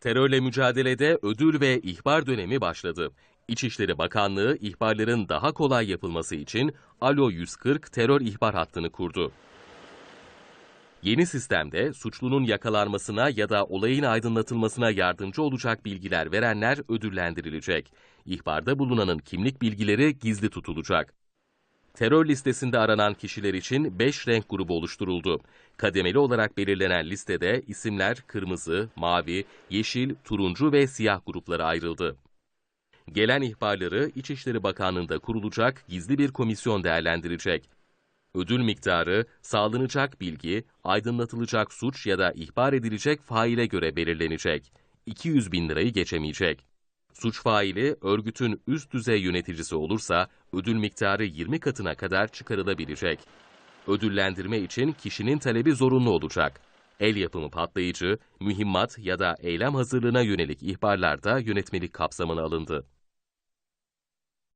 Terörle mücadelede ödül ve ihbar dönemi başladı. İçişleri Bakanlığı ihbarların daha kolay yapılması için Alo 140 terör ihbar hattını kurdu. Yeni sistemde suçlunun yakalanmasına ya da olayın aydınlatılmasına yardımcı olacak bilgiler verenler ödüllendirilecek. İhbarda bulunanın kimlik bilgileri gizli tutulacak. Terör listesinde aranan kişiler için 5 renk grubu oluşturuldu. Kademeli olarak belirlenen listede isimler kırmızı, mavi, yeşil, turuncu ve siyah gruplara ayrıldı. Gelen ihbarları İçişleri Bakanlığı'nda kurulacak gizli bir komisyon değerlendirecek. Ödül miktarı, sağlanacak bilgi, aydınlatılacak suç ya da ihbar edilecek faile göre belirlenecek. 200 bin lirayı geçemeyecek. Suç faili örgütün üst düzey yöneticisi olursa ödül miktarı 20 katına kadar çıkarılabilecek. Ödüllendirme için kişinin talebi zorunlu olacak. El yapımı patlayıcı, mühimmat ya da eylem hazırlığına yönelik ihbarlar da yönetmelik kapsamına alındı.